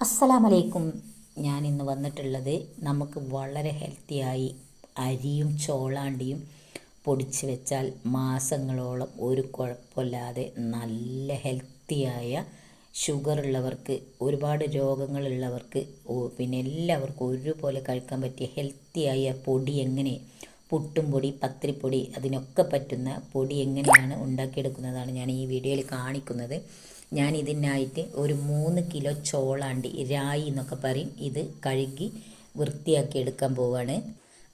അസ്സലാമലൈക്കും. ഞാൻ ഇന്ന് വന്നിട്ടുള്ളത് നമുക്ക് വളരെ ഹെൽത്തിയായി അരിയും ചോളാണ്ടിയും പൊടിച്ച് വെച്ചാൽ മാസങ്ങളോളം ഒരു കുഴപ്പമില്ലാതെ നല്ല ഹെൽത്തിയായ ഷുഗർ ഉള്ളവർക്ക് ഒരുപാട് രോഗങ്ങളുള്ളവർക്ക് പിന്നെ എല്ലാവർക്കും ഒരുപോലെ കഴിക്കാൻ പറ്റിയ ഹെൽത്തിയായ പൊടി എങ്ങനെ പുട്ടും പൊടി പത്തിരിപ്പൊടി അതിനൊക്കെ പറ്റുന്ന പൊടി എങ്ങനെയാണ് ഉണ്ടാക്കിയെടുക്കുന്നതാണ് ഞാൻ ഈ വീഡിയോയിൽ കാണിക്കുന്നത്. ഞാൻ ഇതിനായിട്ട് ഒരു മൂന്ന് കിലോ ചോളാണ്ടി രായി എന്നൊക്കെ പറയും. ഇത് കഴുകി വൃത്തിയാക്കി എടുക്കാൻ പോവാണ്.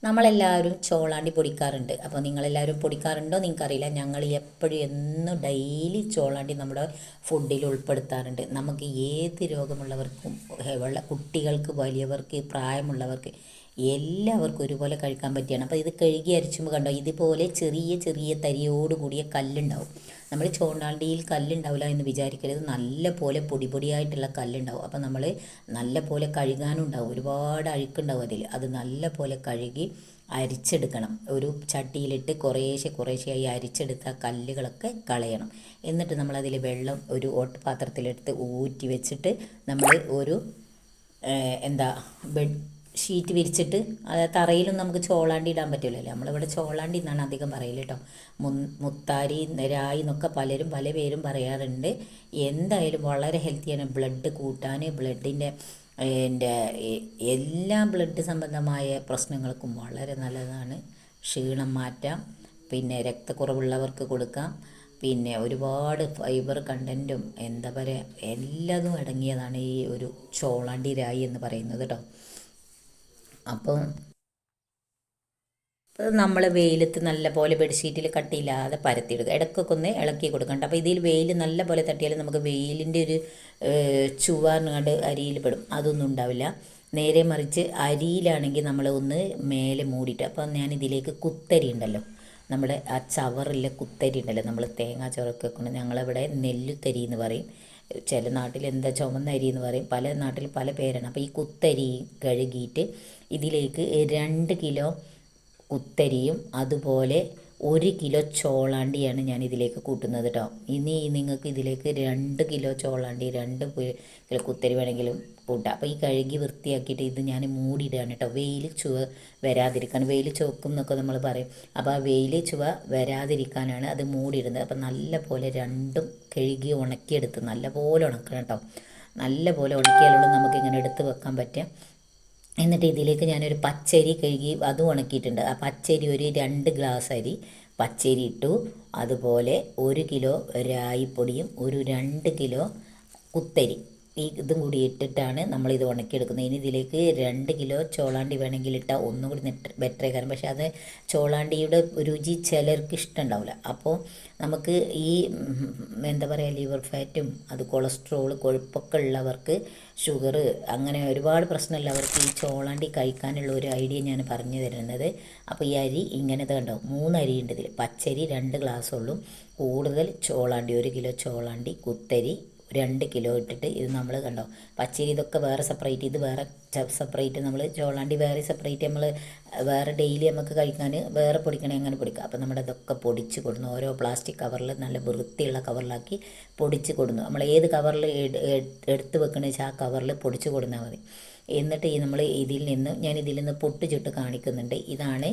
നമ്മളെല്ലാവരും ചോളാണ്ടി പൊടിക്കാറുണ്ട്. അപ്പോൾ നിങ്ങളെല്ലാവരും പൊടിക്കാറുണ്ടോ നിങ്ങൾക്കറിയില്ല. ഞങ്ങൾ എപ്പോഴും എന്നും ഡെയിലി ചോളാണ്ടി നമ്മുടെ ഫുഡിൽ ഉൾപ്പെടുത്താറുണ്ട്. നമുക്ക് ഏത് രോഗമുള്ളവർക്കും കുട്ടികൾക്ക് വലിയവർക്ക് പ്രായമുള്ളവർക്ക് എല്ലാവർക്കും ഒരുപോലെ കഴിക്കാൻ പറ്റിയാണ്. അപ്പോൾ ഇത് കഴുകി അരച്ചുമ്പോൾ കണ്ടോ ഇതുപോലെ ചെറിയ ചെറിയ തരിയോടുകൂടിയ കല്ലുണ്ടാവും. നമ്മൾ ചോണ്ടാണ്ടിയിൽ കല്ലുണ്ടാവില്ല എന്ന് വിചാരിക്കരുത്. നല്ല പോലെ പൊടി പൊടിയായിട്ടുള്ള കല്ലുണ്ടാവും. അപ്പോൾ നമ്മൾ നല്ല പോലെ കഴുകാനും ഉണ്ടാവും. ഒരുപാട് അഴുക്കുണ്ടാവും അതിൽ അത് നല്ല പോലെ കഴുകി അരിച്ചെടുക്കണം. ഒരു ചട്ടിയിലിട്ട് കുറേശ്ശെ കുറേശ്ശെയായി അരിച്ചെടുത്ത കല്ലുകളൊക്കെ കളയണം. എന്നിട്ട് നമ്മളതിൽ വെള്ളം ഒരു ഓട്ട് പാത്രത്തിലെടുത്ത് ഊറ്റി വെച്ചിട്ട് നമ്മൾ ഒരു എന്താ ബെഡ് ഷീറ്റ് വിരിച്ചിട്ട് അത് തറയിലും നമുക്ക് ചോളാണ്ടി ഇടാൻ പറ്റില്ലല്ലോ നമ്മളിവിടെ ചോളാണ്ടി എന്നാണ് അധികം പറയൽ കേട്ടോ മു മുത്താരി നിരായി എന്നൊക്കെ പലരും പല പേരും പറയാറുണ്ട്. എന്തായാലും വളരെ ഹെൽത്തിയാണ് ബ്ലഡ് കൂട്ടാൻ ബ്ലഡിന്റെ എന്റെ എല്ലാ ബ്ലഡ് സംബന്ധമായ പ്രശ്നങ്ങൾക്കും വളരെ നല്ലതാണ്. ക്ഷീണം മാറ്റാം. പിന്നെ രക്തക്കുറവുള്ളവർക്ക് കൊടുക്കാം. പിന്നെ ഒരുപാട് ഫൈബർ കണ്ടന്റും എന്താ പറയുക എല്ലാതും അടങ്ങിയതാണ് ഈ ഒരു ചോളാണ്ടി രായി എന്ന് പറയുന്നത് കേട്ടോ അപ്പം നമ്മൾ വെയിലത്ത് നല്ല പോലെ ബെഡ്ഷീറ്റിൽ കട്ടിയില്ലാതെ പരത്തിയിടുക. ഇടയ്ക്കൊക്കെ ഒന്ന് ഇളക്കി കൊടുക്കണ്ട അപ്പോൾ ഇതിൽ വെയിൽ നല്ല പോലെ തട്ടിയാൽ നമുക്ക് വെയിലിന്റെ ഒരു ചുവാറുങ്ങാണ്ട് അരിയിൽ പെടും. അതൊന്നും ഉണ്ടാവില്ല. നേരെ മറിച്ച് അരിയിലാണെങ്കിൽ നമ്മൾ ഒന്ന് മേലെ മൂടിയിട്ട് അപ്പോൾ ഞാൻ ഇതിലേക്ക് കുത്തരി ഉണ്ടല്ലോ നമ്മുടെ ആ ചവറിലെ കുത്തരി ഉണ്ടല്ലോ നമ്മൾ തേങ്ങാ ചോറൊക്കെ വെക്കുന്നത് ഞങ്ങളവിടെ നെല്ലുത്തരി എന്ന് പറയും. ചില നാട്ടിൽ എന്താ ചുമന്ന അരി എന്ന് പറയും പല നാട്ടിൽ പല പേരാണ്. അപ്പോൾ ഈ കുത്തരി കഴുകിയിട്ട് ഇതിലേക്ക് രണ്ട് കിലോ കുത്തരിയും അതുപോലെ ഒരു കിലോ ചോളാണ്ടിയാണ് ഞാൻ ഇതിലേക്ക് കൂട്ടുന്നത് കേട്ടോ ഇനി നിങ്ങൾക്ക് ഇതിലേക്ക് രണ്ട് കിലോ ചോളാണ്ടി രണ്ട് കിലോ കുത്തരി വേണമെങ്കിലും കൂട്ടാം അപ്പോൾ ഈ കഴുകി വൃത്തിയാക്കിയിട്ട് ഇത് ഞാൻ മൂടിയിടുകയാണ് കേട്ടോ. വെയിൽ ചുവ വരാതിരിക്കാൻ വെയിൽ ചുവക്കും എന്നൊക്കെ നമ്മൾ പറയും. അപ്പോൾ ആ വെയിൽ ചുവ വരാതിരിക്കാനാണ് അത് മൂടിയിടുന്നത്. അപ്പോൾ നല്ല പോലെ രണ്ടും കഴുകി ഉണക്കിയെടുത്ത് നല്ല പോലെ ഉണക്കണം കേട്ടോ. നല്ല പോലെ ഉണക്കിയാലുള്ള നമുക്ക് ഇങ്ങനെ എടുത്ത് വെക്കാൻ പറ്റുക. എന്നിട്ട് ഇതിലേക്ക് ഞാനൊരു പച്ചരി കഴുകി അതും ഉണക്കിയിട്ടുണ്ട്. ആ പച്ചരി ഒരു രണ്ട് ഗ്ലാസ് അരി പച്ചരി ഇട്ടു. അതുപോലെ ഒരു കിലോ രായിപ്പൊടിയും ഒരു രണ്ട് കിലോ കുത്തരി. ഈ ഇതും കൂടി ഇട്ടിട്ടാണ് നമ്മളിത് ഉണക്കിയെടുക്കുന്നത്. ഇനി ഇതിലേക്ക് രണ്ട് കിലോ ചോളാണ്ടി വേണമെങ്കിൽ ഇട്ടാൽ ഒന്നും കൂടി ബെറ്റർ കാരണം പക്ഷേ അത് ചോളാണ്ടിയുടെ രുചി ചിലർക്ക് ഇഷ്ടമുണ്ടാവില്ല. അപ്പോൾ നമുക്ക് ഈ എന്താ പറയുക ലിവർ ഫാറ്റും അത് കൊളസ്ട്രോൾ കൊഴുപ്പൊക്കെ ഉള്ളവർക്ക് ഷുഗർ അങ്ങനെ ഒരുപാട് പ്രശ്നമുള്ളവർക്ക് ഈ ചോളാണ്ടി കഴിക്കാനുള്ള ഒരു ഐഡിയ ഞാൻ പറഞ്ഞു തരുന്നത്. അപ്പോൾ ഈ അരി ഇങ്ങനത്തെ കണ്ടോ മൂന്ന് അരി ഉണ്ട് ഇതിൽ പച്ചരി രണ്ട് ഗ്ലാസ് ഉള്ളൂ കൂടുതൽ ചോളാണ്ടി ഒരു കിലോ ചോളാണ്ടി കുത്തരി രണ്ട് കിലോ ഇട്ടിട്ട് ഇത് നമ്മൾ കണ്ടോ? പച്ചരി ഇതൊക്കെ വേറെ സെപ്പറേറ്റ് ഇത് വേറെ സെപ്പറേറ്റ് നമ്മൾ ചോളാണ്ടി വേറെ സെപ്പറേറ്റ് നമ്മൾ വേറെ ഡെയിലി നമുക്ക് കഴിക്കാൻ വേറെ പൊടിക്കണേ അങ്ങനെ പൊടിക്കുക അപ്പോൾ നമ്മുടെ ഇതൊക്കെ പൊടിച്ച് കൊടുന്നു ഓരോ പ്ലാസ്റ്റിക് കവറിൽ നല്ല വൃത്തിയുള്ള കവറിലാക്കി പൊടിച്ച് കൊടുന്നു നമ്മൾ ഏത് കവറിൽ എടുത്ത് വെക്കണമെന്ന് വെച്ചാൽ ആ കവറിൽ പൊടിച്ച് കൊടുന്നാൽ മതി. എന്നിട്ട് ഈ നമ്മൾ ഇതിൽ നിന്ന് ഞാൻ ഇതിൽ നിന്ന് പൊട്ട് ചുട്ട് കാണിക്കുന്നുണ്ട്. ഇതാണ്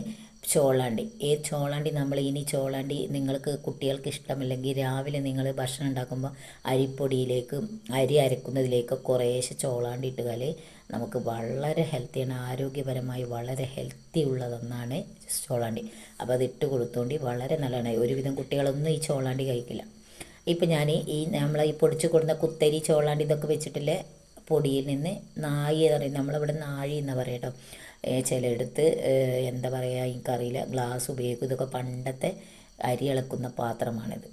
ചോളാണ്ടി. ഏ ചോളാണ്ടി നമ്മൾ ഇനി ചോളാണ്ടി നിങ്ങൾക്ക് കുട്ടികൾക്ക് ഇഷ്ടമില്ലെങ്കിൽ രാവിലെ നിങ്ങൾ ഭക്ഷണം ഉണ്ടാക്കുമ്പോൾ അരിപ്പൊടിയിലേക്ക് അരി അരക്കുന്നതിലേക്ക് കുറേശ്ശെ ചോളാണ്ടി ഇട്ടുകാൽ നമുക്ക് വളരെ ഹെൽത്തിയാണ് ആരോഗ്യപരമായി വളരെ ഹെൽത്തി ഉള്ളതൊന്നാണ് ചോളാണ്ടി. അപ്പോൾ അത് ഇട്ട് കൊടുത്തോണ്ടി വളരെ നല്ലതാണ്. ഒരുവിധം കുട്ടികളൊന്നും ഈ ചോളാണ്ടി കഴിക്കില്ല. ഇപ്പം ഞാൻ ഈ നമ്മൾ ഈ പൊടിച്ച് കൊടുക്കുന്ന കുത്തരി ചോളാണ്ടി ഇതൊക്കെ വെച്ചിട്ടില്ലേ? പൊടിയിൽ നിന്ന് നായി എന്ന് പറയും. നമ്മളിവിടെ നാഴി എന്ന് പറയും കേട്ടോ ചിലയിടത്ത് എന്താ പറയുക എനിക്കറിയില്ല ഗ്ലാസ് ഉപയോഗിക്കും. ഇതൊക്കെ പണ്ടത്തെ അരി ഇളക്കുന്ന പാത്രമാണിത്.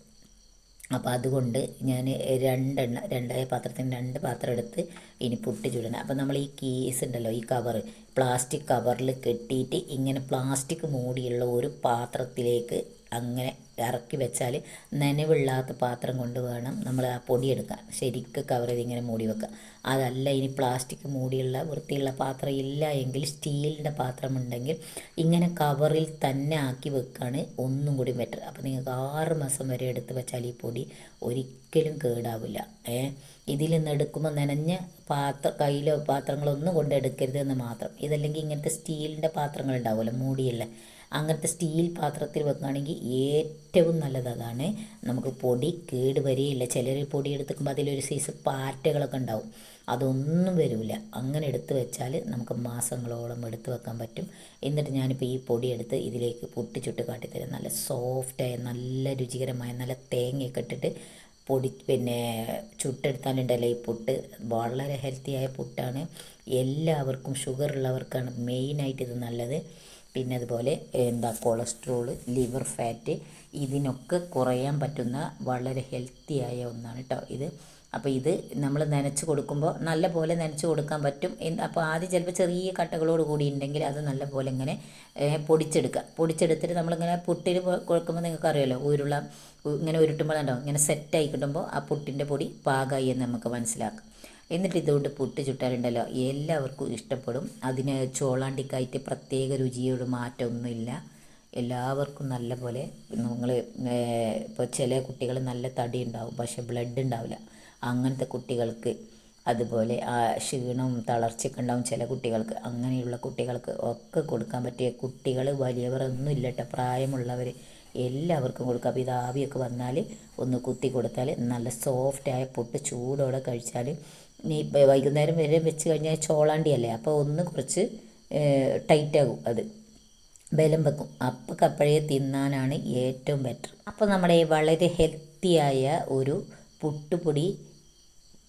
അപ്പോൾ അതുകൊണ്ട് ഞാൻ രണ്ടെണ്ണ രണ്ടായ പാത്രത്തിന് രണ്ട് പാത്രം എടുത്ത് ഇനി പുട്ട് ചുടണം. അപ്പോൾ നമ്മൾ ഈ കേസ് ഉണ്ടല്ലോ ഈ കവർ പ്ലാസ്റ്റിക് കവറിൽ കെട്ടിയിട്ട് ഇങ്ങനെ പ്ലാസ്റ്റിക് മൂടിയുള്ള ഒരു പാത്രത്തിലേക്ക് അങ്ങനെ ഇറക്കി വെച്ചാൽ നനവില്ലാത്ത പാത്രം കൊണ്ട് വേണം നമ്മൾ ആ പൊടി എടുക്കാൻ ശരിക്ക് കവർ ചെയ്തിങ്ങനെ മൂടി വെക്കുക. അതല്ല ഇനി പ്ലാസ്റ്റിക് മൂടിയുള്ള വൃത്തിയുള്ള പാത്രം ഇല്ല എങ്കിൽ സ്റ്റീലിന്റെ പാത്രമുണ്ടെങ്കിൽ ഇങ്ങനെ കവറിൽ തന്നെ ആക്കി വെക്കുകയാണ് ഒന്നും കൂടി ബെറ്റർ അപ്പോൾ നിങ്ങൾക്ക് ആറ് മാസം വരെ എടുത്ത് വെച്ചാൽ ഈ പൊടി ഒരിക്കലും കേടാവില്ല. ഏ? ഇതിൽ നിന്ന് എടുക്കുമ്പോൾ നനഞ്ഞ പാത്ര കയ്യിലോ പാത്രങ്ങളൊന്നും കൊണ്ട് എടുക്കരുത് എന്ന് മാത്രം. ഇതല്ലെങ്കിൽ ഇങ്ങനത്തെ സ്റ്റീലിന്റെ പാത്രങ്ങൾ ഉണ്ടാവുമല്ലോ മൂടിയുള്ള. അങ്ങനത്തെ സ്റ്റീൽ പാത്രത്തിൽ വെക്കുകയാണെങ്കിൽ ഏറ്റവും നല്ലത് അതാണ് നമുക്ക് പൊടി കേട് വരികയില്ല. ചിലർ പൊടി എടുത്തുക്കുമ്പോൾ അതിലൊരു സൈസ് പാറ്റകളൊക്കെ ഉണ്ടാവും. അതൊന്നും വരില്ല അങ്ങനെ എടുത്തു വെച്ചാൽ നമുക്ക് മാസങ്ങളോളം എടുത്ത് വെക്കാൻ പറ്റും. എന്നിട്ട് ഞാനിപ്പോൾ ഈ പൊടി എടുത്ത് ഇതിലേക്ക് പൊട്ടിച്ചുട്ട് കാട്ടിത്തരാം. നല്ല സോഫ്റ്റായ നല്ല രുചികരമായ നല്ല തേങ്ങയൊക്കെ ഇട്ടിട്ട് പൊടി പിന്നെ ചുട്ടെടുത്താലുണ്ടല്ലോ ഈ പുട്ട്. വളരെ ഹെൽത്തിയായ പുട്ടാണ്. എല്ലാവർക്കും ഷുഗർ ഉള്ളവർക്കാണ് മെയിനായിട്ട് ഇത് നല്ലത്. പിന്നെ അതുപോലെ എന്താ കൊളസ്ട്രോൾ ലിവർ ഫാറ്റ് ഇതിനൊക്കെ കുറയാൻ പറ്റുന്ന വളരെ ഹെൽത്തി ആയ ഒന്നാണ് കേട്ടോ ഇത്. അപ്പോൾ ഇത് നമ്മൾ നനച്ച് കൊടുക്കുമ്പോൾ നല്ല പോലെ നനച്ച് കൊടുക്കാൻ പറ്റും അപ്പോൾ ആദ്യം ചിലപ്പോൾ ചെറിയ കട്ടകളോട് കൂടി ഉണ്ടെങ്കിൽ അത് നല്ല പോലെ ഇങ്ങനെ പൊടിച്ചെടുക്കുക പൊടിച്ചെടുത്തിട്ട് നമ്മളിങ്ങനെ പുട്ടിൽ കൊടുക്കുമ്പോൾ നിങ്ങൾക്ക് അറിയാമല്ലോ ഉരുള ഇങ്ങനെ ഉരുട്ടുമ്പോൾ ഉണ്ടാവും ഇങ്ങനെ സെറ്റായി കിട്ടുമ്പോൾ ആ പുട്ടിന്റെ പൊടി പാകമായി എന്ന് നമുക്ക് മനസ്സിലാക്കാം. എന്നിട്ട് ഇതുകൊണ്ട് പുട്ട് ചുട്ടാലുണ്ടല്ലോ. എല്ലാവർക്കും ഇഷ്ടപ്പെടും. അതിന് ചോളാണ്ടിക്കായിട്ട് പ്രത്യേക രുചിയോട് മാറ്റമൊന്നുമില്ല. എല്ലാവർക്കും നല്ല പോലെ നിങ്ങൾ ഇപ്പോൾ ചില കുട്ടികൾ നല്ല തടി ഉണ്ടാവും പക്ഷേ ബ്ലഡ് ഉണ്ടാവില്ല അങ്ങനത്തെ കുട്ടികൾക്ക് അതുപോലെ ആ ക്ഷീണവും തളർച്ചയൊക്കെ ഉണ്ടാവും ചില കുട്ടികൾക്ക്. അങ്ങനെയുള്ള കുട്ടികൾക്ക് ഒക്കെ കൊടുക്കാൻ പറ്റിയ കുട്ടികൾ വലിയവർ ഒന്നും ഇല്ലട്ടെ. പ്രായമുള്ളവർ എല്ലാവർക്കും കൊടുക്കാം. അപ്പോൾ ഇത് ആവിയൊക്കെ വന്നാൽ ഒന്ന് കുത്തി കൊടുത്താൽ നല്ല സോഫ്റ്റായ പൊട്ട് ചൂടോടെ കഴിച്ചാൽ ഇനി വൈകുന്നേരം വരെ വെച്ച് കഴിഞ്ഞാൽ ചോളാണ്ടിയല്ലേ അപ്പോൾ ഒന്ന് കുറച്ച് ടൈറ്റാകും അത്. ബലം വെക്കും. അപ്പം കപ്പഴയെ തിന്നാനാണ് ഏറ്റവും ബെറ്റർ അപ്പോൾ നമ്മുടെ വളരെ ഹെൽത്തിയായ ഒരു പുട്ടുപൊടി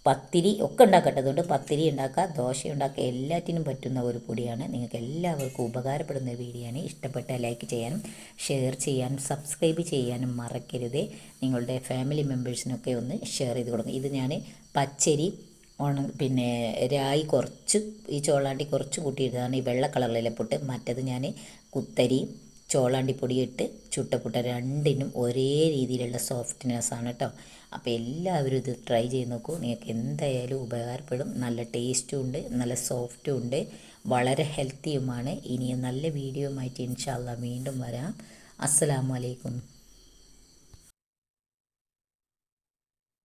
പത്തിരി ഒക്കെ ഉണ്ടാക്കട്ടെ. അതുകൊണ്ട് പത്തിരി ഉണ്ടാക്കുക ദോശ ഉണ്ടാക്കുക എല്ലാറ്റിനും പറ്റുന്ന ഒരു പൊടിയാണ്. നിങ്ങൾക്ക് എല്ലാവർക്കും ഉപകാരപ്പെടുന്ന വീഡിയോയാണ് ഇഷ്ടപ്പെട്ട ലൈക്ക് ചെയ്യാനും ഷെയർ ചെയ്യാനും സബ്സ്ക്രൈബ് ചെയ്യാനും മറക്കരുത്. നിങ്ങളുടെ ഫാമിലി മെമ്പേഴ്സിനൊക്കെ ഒന്ന് ഷെയർ ചെയ്ത് കൊടുക്കുക ഇത് ഞാൻ പച്ചരി ഉണ പിന്നെ രായി കുറച്ച് ഈ ചോളാണ്ടി കുറച്ച് കൂട്ടിയിട്ടതാണ് ഈ വെള്ള കളറിലെ പുട്ട്. മറ്റത് ഞാൻ കുത്തരി ചോളാണ്ടിപ്പൊടി ഇട്ട് ചുട്ടപ്പുട്ട രണ്ടിനും ഒരേ രീതിയിലുള്ള സോഫ്റ്റ്നെസ് ആണ് കേട്ടോ അപ്പോൾ എല്ലാവരും ഇത് ട്രൈ ചെയ്ത് നോക്കൂ. നിങ്ങൾക്ക് എന്തായാലും ഉപകാരപ്പെടും. നല്ല ടേസ്റ്റും ഉണ്ട് നല്ല സോഫ്റ്റും ഉണ്ട് വളരെ ഹെൽത്തിയുമാണ് ഇനിയും നല്ല വീഡിയോ വീഡിയോയുമായിട്ട് ഇൻഷാല്ല വീണ്ടും വരാം. അസ്സലാമലൈക്കും